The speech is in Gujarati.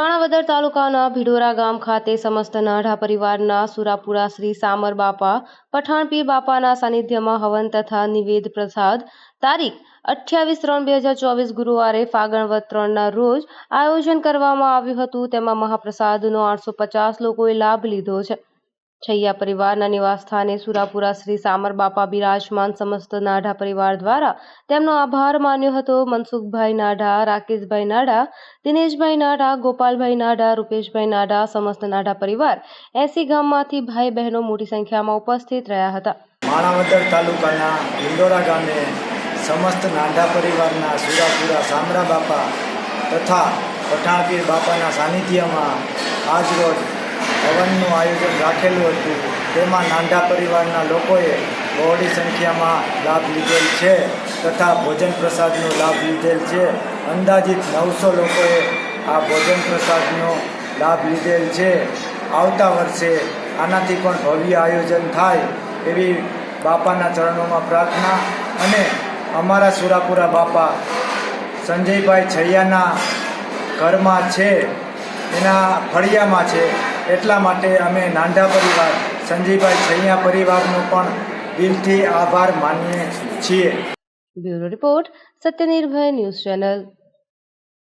માણાવદર તાલુકાના ભિડોરા ગામ ખાતે સમસ્ત નાઢા પરિવારના સુરાપુરા શ્રી સામર બાપા, પઠાણપીર બાપાના સાનિધ્યમાં હવન તથા નિવેદ પ્રસાદ, તારીખ અઠ્યાવીસ ત્રણ બે હજાર ચોવીસ ગુરુવારે ફાગણ વદ ત્રણના રોજ આયોજન કરવામાં આવ્યું હતું. તેમાં મહાપ્રસાદનો આઠસો પચાસ લોકોએ લાભ લીધો છે. છૈયા પરિવારના નિવાસસ્થાને સુરાપુરા શ્રી સામર બાપા બિરાજમાન સમસ્ત નાઢા પરિવાર દ્વારા તેમનો આભાર માન્યો હતો. મનસુખભાઈ નાઢા, રાકેશભાઈ નાઢા, દિનેશભાઈ નાઢા, ગોપાલભાઈ નાઢા, રૂપેશભાઈ નાઢા સમસ્ત નાઢા પરિવાર એસી ગામમાંથી ભાઈ બહેનો મોટી સંખ્યામાં ઉપસ્થિત રહ્યા હતા. માણાવદર તાલુકાના ઇન્દોરા ગામે સમસ્ત નાઢા પરિવારના સુરાપુરા સામરા બાપા તથા પઠાણપીર બાપાના સાનિધ્યમાં આજરોજ હવનનું આયોજન રાખેલું હતું. તેમાં નાંધા પરિવારના લોકોએ બહોળી સંખ્યામાં લાભ લીધેલ છે તથા ભોજન પ્રસાદનો લાભ લીધેલ છે. અંદાજિત નવસો લોકોએ આ ભોજન પ્રસાદનો લાભ લીધેલ છે. આવતા વર્ષે આનાથી પણ ભવ્ય આયોજન થાય એવી બાપાના ચરણોમાં પ્રાર્થના અને અમારા સુરાપુરા બાપા સંજયભાઈ છૈયાના ઘરમાં છે. એના ફળિયામાં છે. એટલા માટે અમે નાંઢા પરિવાર સંજીભાઈ છૈયા પરિવારનો પણ દિલથી આભાર માનીએ છીએ. Bureau report, Satyanirbhay news channel.